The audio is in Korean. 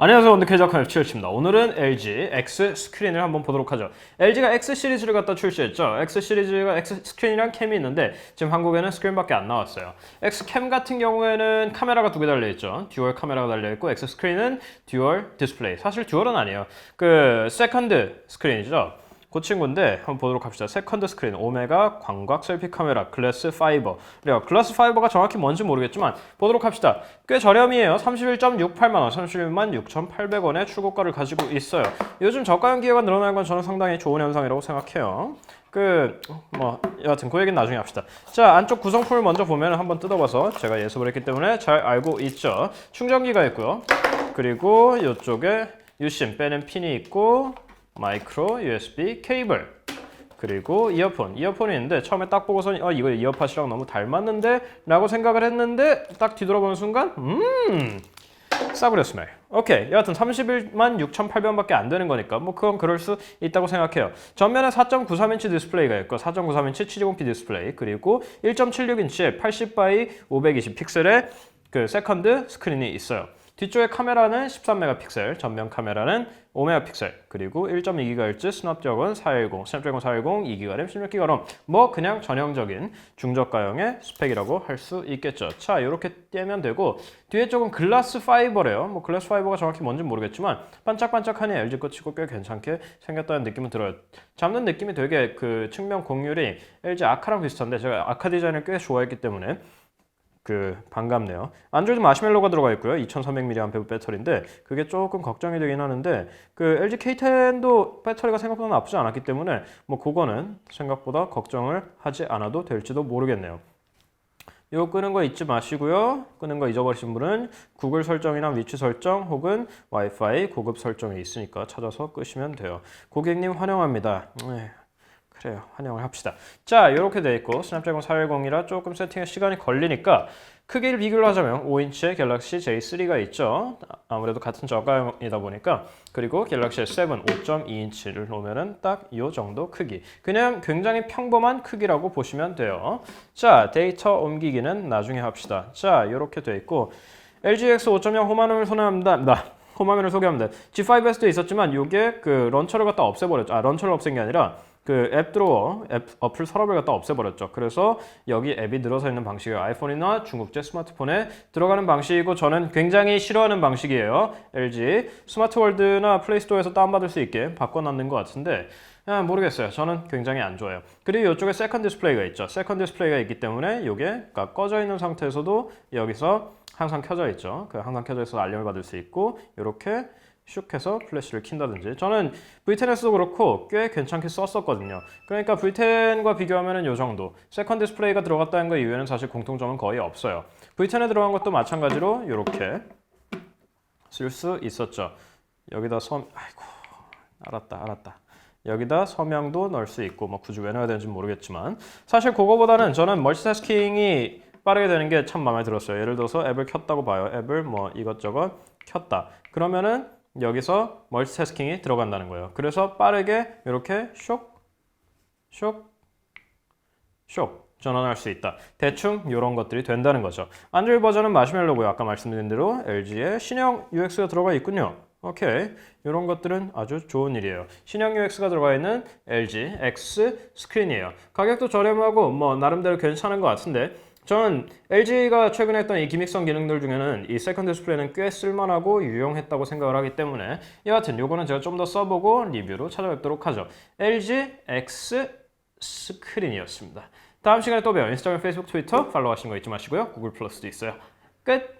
안녕하세요. 원더캐작한 칠치입니다. 오늘은 LG X 스크린을 한번 보도록 하죠. LG가 X 시리즈를 갖다 출시했죠. X 시리즈가 X 스크린이랑 캠이 있는데 지금 한국에는 스크린밖에 안 나왔어요. X 캠 같은 경우에는 카메라가 두 개 달려 있죠. 듀얼 카메라가 달려 있고 X 스크린은 듀얼 디스플레이. 사실 듀얼은 아니에요. 그 세컨드 스크린이죠. 그 친구인데 한번 보도록 합시다. 세컨드 스크린 오메가 광각 셀피 카메라 글래스 파이버. 그래요. 글래스 파이버가 정확히 뭔지 모르겠지만 보도록 합시다. 꽤 저렴이에요. 31.68만 원, 31만 6,800원의 출고가를 가지고 있어요. 요즘 저가형 기회가 늘어나는 건 저는 상당히 좋은 현상이라고 생각해요. 그 뭐 여하튼 그 얘기는 나중에 합시다. 자 안쪽 구성품을 먼저 보면 한번 뜯어봐서 제가 예습을 했기 때문에 잘 알고 있죠. 충전기가 있고요. 그리고 이쪽에 유심 빼는 핀이 있고 마이크로 USB 케이블. 그리고 이어폰. 이어폰이 있는데 처음에 딱 보고서 어 이거 이어팟이랑 너무 닮았는데? 라고 생각을 했는데 딱 뒤돌아보는 순간 음 싸구려 스멜 오케이. 여하튼 31만 6,800원밖에 안 되는 거니까 뭐 그건 그럴 수 있다고 생각해요. 전면에 4.93인치 디스플레이가 있고 4.93인치 720p 디스플레이 그리고 1.76인치의 80by 520 픽셀의 그 세컨드 스크린이 있어요 뒤쪽에 카메라는 13메가픽셀, 전면 카메라는 5메가픽셀, 그리고 1.2GHz 스냅드래곤 410, 스냅드래곤 410, 2GB 램, 16GB 롬. 뭐 그냥 전형적인 중저가형의 스펙이라고 할 수 있겠죠. 자, 이렇게 떼면 되고 뒤에 쪽은 글라스 파이버래요. 뭐 글라스 파이버가 정확히 뭔지는 모르겠지만 반짝반짝하니 LG 거 치고 꽤 괜찮게 생겼다는 느낌은 들어요. 잡는 느낌이 되게 그 측면 공률이 LG 아카랑 비슷한데 제가 아카 디자인을 꽤 좋아했기 때문에 그 반갑네요. 안드로이드 마시멜로가 들어가 있고요. 2300mAh 배터리인데 그게 조금 걱정이 되긴 하는데 그 LG K10도 배터리가 생각보다 나쁘지 않았기 때문에 뭐 그거는 생각보다 걱정을 하지 않아도 될지도 모르겠네요. 요 끄는 거 잊지 마시고요. 끄는 거 잊어버리신 분은 구글 설정이나 위치 설정 혹은 와이파이 고급 설정이 있으니까 찾아서 끄시면 돼요. 고객님 환영합니다. 네, 그래요. 환영을 합시다. 자, 이렇게 돼 있고 스냅드래곤 410이라 조금 세팅에 시간이 걸리니까 크기를 비교를 하자면 5인치의 갤럭시 J3가 있죠. 아무래도 같은 저가형이다 보니까 그리고 갤럭시 S7 5.2인치를 놓으면은 딱 이 정도 크기. 그냥 굉장히 평범한 크기라고 보시면 돼요. 자, 데이터 옮기기는 나중에 합시다. 자, 이렇게 돼 있고 LGX 5.0 호만음을 선언합니다. 나. 호만음을 소개합니다. G5S도 있었지만 이게 그 런처를 갖다 없애버렸죠. 아, 런처를 없앤 게 아니라 그앱 드로어, 앱 어플 서랍을 갖다 없애버렸죠. 그래서 여기 앱이 늘어서 있는 방식이 아이폰이나 중국제 스마트폰에 들어가는 방식이고 저는 굉장히 싫어하는 방식이에요. LG 스마트월드나 플레이스토어에서 다운받을 수 있게 바꿔놨는 것 같은데 아, 모르겠어요. 저는 굉장히 안 좋아요. 그리고 이쪽에 세컨 디스플레이가 있죠. 세컨 디스플레이가 있기 때문에 이게 그러니까 꺼져 있는 상태에서도 여기서 항상 켜져 있죠. 그 항상 켜져 있어서 알림을 받을 수 있고 이렇게 슉 해서 플래시를 킨다든지. 저는 V10에서도 그렇고 꽤 괜찮게 썼었거든요. 그러니까 V10과 비교하면 이 정도. 세컨 디스플레이가 들어갔다는 거 이외에는 사실 공통점은 거의 없어요. V10에 들어간 것도 마찬가지로 이렇게 쓸 수 있었죠. 여기다 섬 아이고 알았다 알았다. 여기다 서명도 넣을 수 있고 뭐 굳이 왜 넣어야 되는지 모르겠지만. 사실 그거보다는 저는 멀티태스킹이 빠르게 되는 게 참 마음에 들었어요. 예를 들어서 앱을 켰다고 봐요. 앱을 뭐 이것저것 켰다. 그러면은 여기서 멀티태스킹이 들어간다는 거예요. 그래서 빠르게 이렇게 쇽, 쇽, 쇽 전환할 수 있다. 대충 이런 것들이 된다는 거죠. 안드로이드 버전은 마시멜로고요. 아까 말씀드린 대로 LG의 신형 UX가 들어가 있군요. 오케이. 이런 것들은 아주 좋은 일이에요. 신형 UX가 들어가 있는 LG X 스크린이에요. 가격도 저렴하고 뭐 나름대로 괜찮은 것 같은데 저는 LG가 최근에 했던 이 기믹성 기능들 중에는 이 세컨드 디스플레이는 꽤 쓸만하고 유용했다고 생각을 하기 때문에 여하튼 요거는 제가 좀 더 써보고 리뷰로 찾아뵙도록 하죠. LG X 스크린이었습니다. 다음 시간에 또 봬요. 인스타그램, 페이스북, 트위터 팔로우 하시는 거 잊지 마시고요. 구글 플러스도 있어요. 끝!